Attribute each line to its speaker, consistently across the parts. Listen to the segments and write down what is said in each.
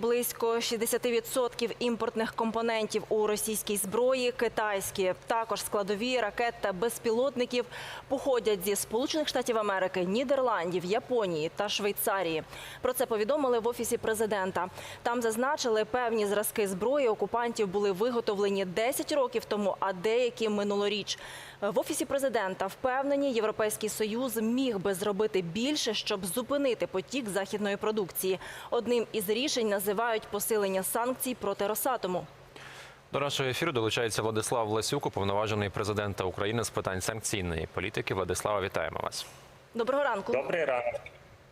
Speaker 1: Близько 60% імпортних компонентів у російській зброї китайські. Також складові ракет та безпілотників походять зі Сполучених Штатів Америки, Нідерландів, Японії та Швейцарії. Про це повідомили в офісі президента. Там зазначили, певні зразки зброї окупантів були виготовлені 10 років тому, а деякі минулоріч. В офісі президента впевнені, Європейський Союз міг би зробити більше, щоб зупинити потік західної продукції. Одним із рішень називають посилення санкцій проти Росатому.
Speaker 2: До нашого ефіру долучається Владислав Ласюк, уповноважений президента України з питань санкційної політики. Владислава, вітаємо вас.
Speaker 1: Доброго ранку.
Speaker 3: Добрий ранок.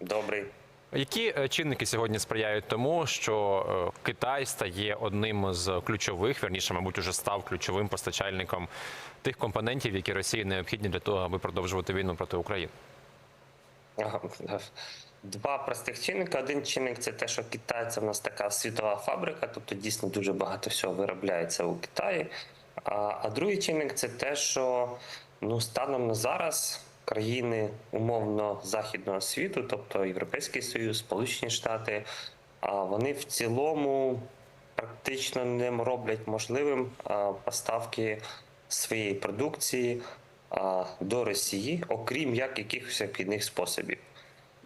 Speaker 3: Добрий.
Speaker 2: Які е, чинники сьогодні сприяють тому, що е, Китай стає одним з ключових, вірніше, мабуть, уже став ключовим постачальником тих компонентів, які Росії необхідні для того, аби продовжувати війну проти України?
Speaker 3: Два простих чинника. Один чинник це те, що Китай це в нас така світова фабрика, тобто дійсно дуже багато всього виробляється у Китаї. А, а другий чинник це те, що ну, станом на зараз країни умовно західного світу, тобто Європейський Союз, Сполучені Штати, а вони в цілому практично не роблять можливим поставки своєї продукції до Росії, окрім як якихось обхідних способів.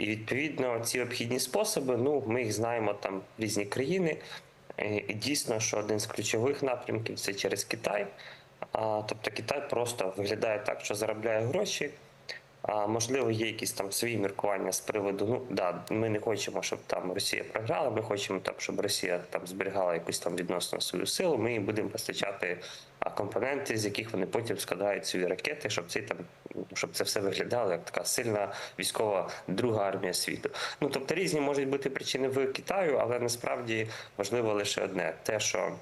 Speaker 3: І відповідно ці обхідні способи, ну ми їх знаємо там різні країни. Е, І дійсно, що один з ключових напрямків це через Китай. А, тобто Китай просто виглядає так, що заробляє гроші. А можливо, є якісь там свої міркування з приводу. Ну да, ми не хочемо, щоб там Росія програла. Ми хочемо там, щоб Росія там зберігала якусь там відносно свою силу. Ми їм будемо постачати компоненти, з яких вони потім складають свої ракети, щоб це там щоб це все виглядало як така сильна військова друга армія світу. Ну тобто різні можуть бути причини в Китаю, але насправді важливо лише одне: те, що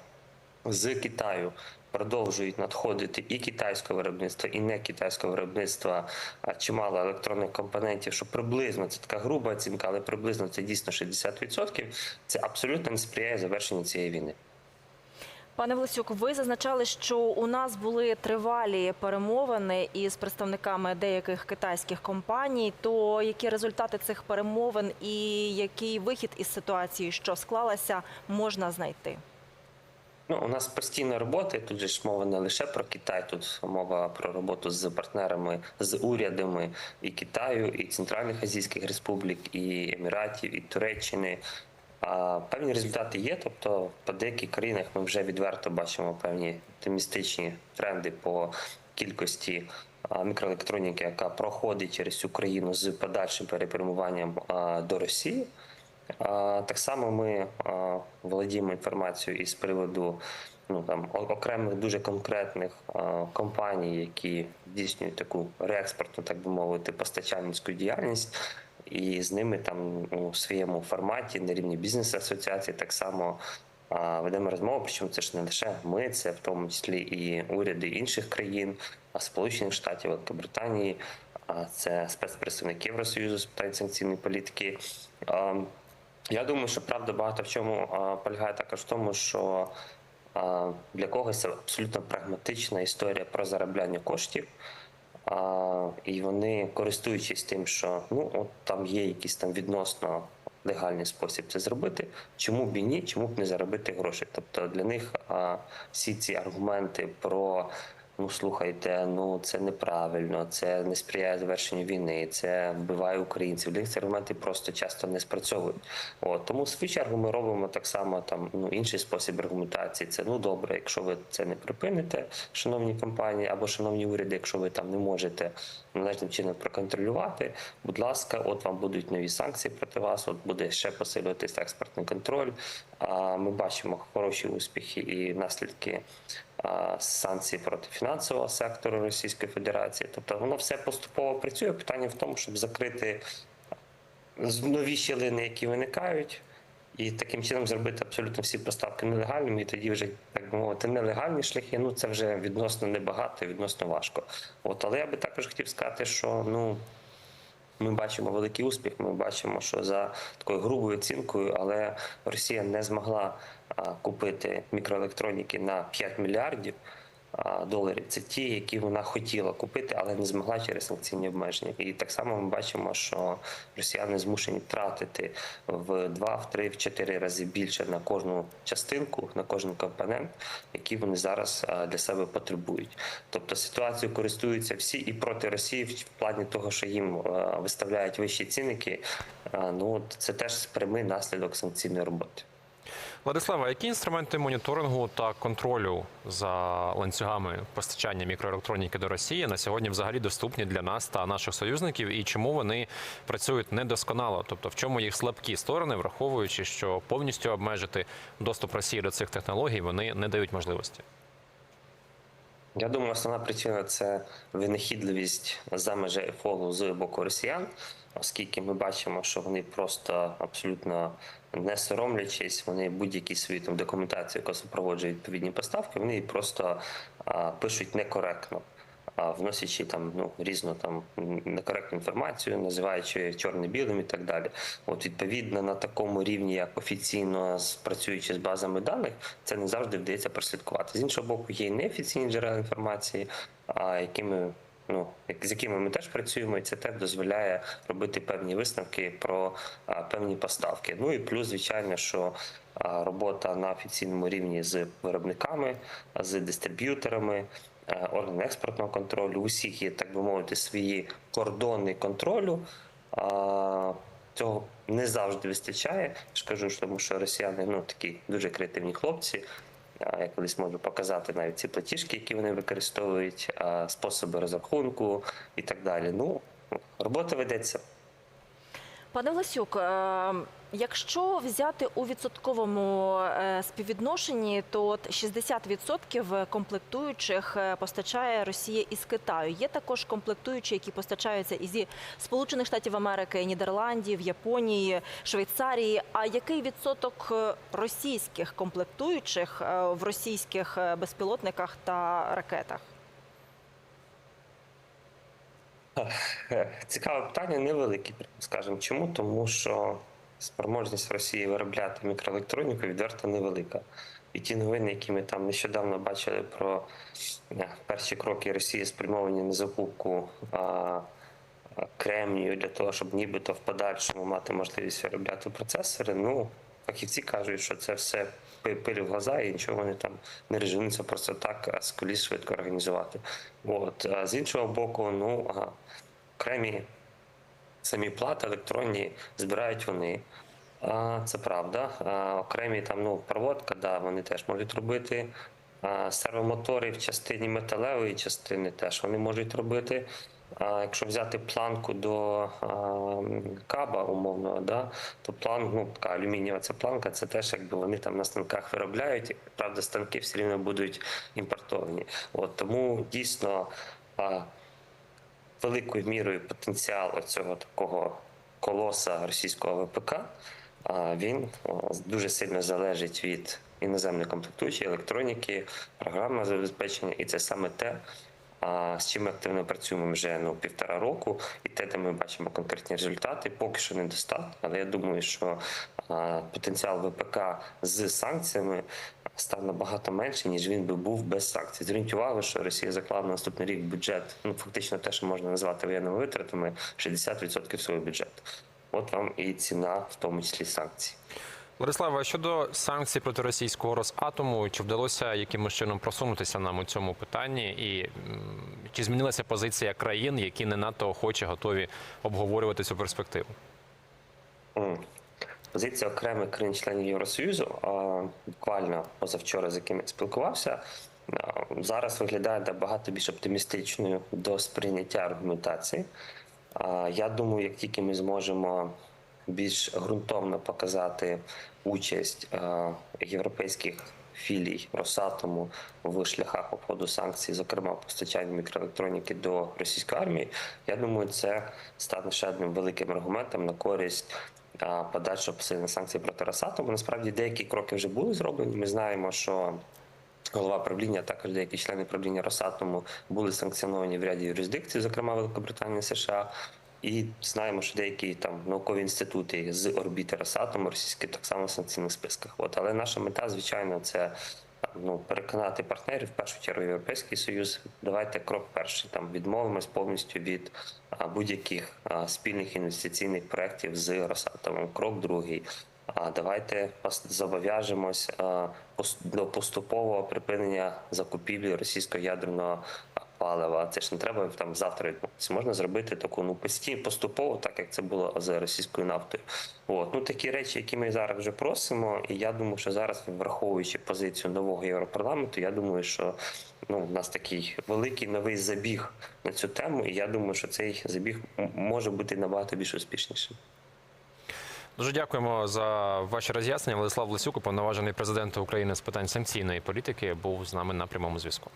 Speaker 3: з Китаю продовжують надходити і китайське виробництво, і не китайське виробництво а, чимало електронних компонентів, що приблизно це така груба оцінка, але приблизно це дійсно 60%, Це абсолютно не сприяє завершенню цієї війни.
Speaker 1: Пане Власюк, ви зазначали, що у нас були тривалі перемовини із представниками деяких китайських компаній. То які результати цих перемовин і який вихід із ситуації, що склалася, можна знайти?
Speaker 3: Ну, у нас постійна робота. Тут же ж мова не лише про Китай, тут мова про роботу з партнерами, з урядами і Китаю, і Центральних Азійських Республік, і Еміратів, і Туреччини. А певні результати є. Тобто, по деяких країнах ми вже відверто бачимо певні оптимістичні тренди по кількості мікроелектроніки, яка проходить через Україну з подальшим перепрямуванням до Росії. Так само ми володіємо інформацією із приводу ну там окремих дуже конкретних компаній, які здійснюють таку реекспортну, так би мовити, постачальницьку діяльність. І з ними там у своєму форматі на рівні бізнес-асоціації так само а, ведемо розмову. Причому це ж не лише ми, це в тому числі і уряди інших країн, а Сполучених Штатів, Великобританії, а це спецпредставник Євросоюзу з питань санкційної політики. А, я думаю, що правда багато в чому полягає також в тому, що для когось це абсолютно прагматична історія про заробляння коштів. І вони, користуючись тим, що ну от там є якийсь там відносно легальний спосіб це зробити, чому б і ні, чому б не заробити гроші? Тобто для них всі ці аргументи про ну слухайте, ну це неправильно, це не сприяє завершенню війни, це вбиває українців. Для них ці аргументи просто часто не спрацьовують. От тому в свій чергу ми робимо так само там ну інший спосіб аргументації. Це ну добре, якщо ви це не припините, шановні компанії або шановні уряди, якщо ви там не можете належним чином проконтролювати, будь ласка, от вам будуть нові санкції проти вас. От буде ще посилюватися експортний контроль. А ми бачимо хороші успіхи і наслідки а, санкцій проти фінансового сектору Російської Федерації. Тобто воно все поступово працює. Питання в тому, щоб закрити нові щілини, які виникають. І таким чином зробити абсолютно всі поставки нелегальними, і тоді вже так би мовити, нелегальні шляхи. Ну це вже відносно небагато, відносно важко. От, але я би також хотів сказати, що ну ми бачимо великий успіх. Ми бачимо, що за такою грубою оцінкою, але Росія не змогла купити мікроелектроніки на 5 мільярдів. Доларів. Це ті, які вона хотіла купити, але не змогла через санкційні обмеження. І так само ми бачимо, що росіяни змушені тратити в 2, в 3, в 4 рази більше на кожну частинку, на кожен компонент, який вони зараз для себе потребують. Тобто ситуацією користуються всі і проти Росії в плані того, що їм виставляють вищі цінники. Ну це теж прямий наслідок санкційної роботи.
Speaker 2: Владислава, які інструменти моніторингу та контролю за ланцюгами постачання мікроелектроніки до Росії на сьогодні взагалі доступні для нас та наших союзників, і чому вони працюють недосконало? Тобто, в чому їх слабкі сторони, враховуючи, що повністю обмежити доступ Росії до цих технологій вони не дають можливості?
Speaker 3: Я думаю, основна причина це винахідливість за межею фолу з боку росіян, оскільки ми бачимо, що вони просто абсолютно не соромлячись, вони будь-які свої там документації, яка супроводжує відповідні поставки, вони її просто а, пишуть некоректно. Вносячи там ну різну там некоректну інформацію, називаючи чорне білим і так далі. От відповідно на такому рівні, як офіційно працюючи з базами даних, це не завжди вдається прослідкувати. З іншого боку, є і неофіційні джерела інформації, а якими ну з якими ми теж працюємо, і це теж дозволяє робити певні висновки про а, певні поставки. Ну і плюс, звичайно, що а, робота на офіційному рівні з виробниками, з дистриб'юторами. Е, Органи експортного контролю, у всіх є, так би мовити, свої кордони контролю. Цього не завжди вистачає. Ж кажу, тому що росіяни ну такі дуже креативні хлопці. Я колись можу показати навіть ці платіжки, які вони використовують, способи розрахунку і так далі. Ну, робота ведеться.
Speaker 1: Пане Власюк, е, якщо взяти у відсотковому е, співвідношенні, то от 60% комплектуючих е, постачає Росія із Китаю. Є також комплектуючі, які постачаються і зі Сполучених Штатів Америки, Нідерландів, Японії, Швейцарії. А який відсоток е, російських комплектуючих в російських безпілотниках та ракетах?
Speaker 3: Цікаве питання, невелике, прямо скажемо. Чому? Тому що спроможність Росії виробляти мікроелектроніку відверто невелика. І ті новини, які ми там нещодавно бачили про е, перші кроки Росії спрямовані на закупку а, а, кремнію для того, щоб нібито в подальшому мати можливість виробляти процесори. Ну, фахівці кажуть, що це все пи- пиль в глаза і нічого вони там не режимуться просто так з коліс швидко організувати. От. А з іншого боку, ну а, окремі самі плати електронні збирають вони. Це правда. Окремі там ну, проводка, да, вони теж можуть робити. Сервомотори в частині металевої частини теж вони можуть робити. Якщо взяти планку до каба умовного, да, то план, ну така алюмінієва ця планка, це теж якби вони там на станках виробляють. Правда, станки все рівно будуть імпортовані. От тому дійсно великою мірою потенціал цього такого колоса російського ВПК. Він дуже сильно залежить від іноземної комплектуючої електроніки, програмного забезпечення, і це саме те, з чим ми активно працюємо вже ну, півтора року, і те, де ми бачимо конкретні результати, поки що недостатньо. Але я думаю, що потенціал ВПК з санкціями став набагато менше, ніж він би був без санкцій. Зверніть увагу, що Росія заклала на наступний рік бюджет, ну фактично те, що можна назвати воєнними витратами, 60% свого бюджету. От вам і ціна, в тому числі санкцій.
Speaker 2: Владислава, а щодо санкцій проти російського Росатому, чи вдалося якимось чином просунутися нам у цьому питанні, і чи змінилася позиція країн, які не надто охоче готові обговорювати цю перспективу?
Speaker 3: Позиція окремих країн-членів Євросоюзу, буквально позавчора, з яким спілкувався, зараз виглядає набагато більш оптимістичною до сприйняття аргументації. Я думаю, як тільки ми зможемо більш ґрунтовно показати участь європейських філій Росатому в шляхах обходу санкцій, зокрема постачання мікроелектроніки до російської армії, я думаю, це стане ще одним великим аргументом на користь подальшого посилення санкцій проти Росатому. Насправді деякі кроки вже були зроблені. Ми знаємо, що голова правління, також деякі члени правління Росатому були санкціоновані в ряді юрисдикцій, зокрема Великобританії, США. І знаємо, що деякі там наукові інститути з орбіти Росатому російські так само в санкційних списках. От але наша мета, звичайно, це ну, переконати партнерів, в першу чергу Європейський Союз. Давайте крок перший там відмовимось повністю від будь-яких спільних інвестиційних проєктів з Росатомом. Крок другий. А давайте зобов'яжемось до поступового припинення закупівлі російського ядерного палива. Це ж не треба там завтра відмовитися. Можна зробити таку ну постійно поступово, так як це було з російською нафтою. От ну такі речі, які ми зараз вже просимо. І я думаю, що зараз, враховуючи позицію нового європарламенту, я думаю, що ну у нас такий великий новий забіг на цю тему. І я думаю, що цей забіг може бути набагато більш успішнішим.
Speaker 2: Дуже дякуємо за ваші роз'яснення. Владислав Лисюк, уповноважений президента України з питань санкційної політики, був з нами на прямому зв'язку.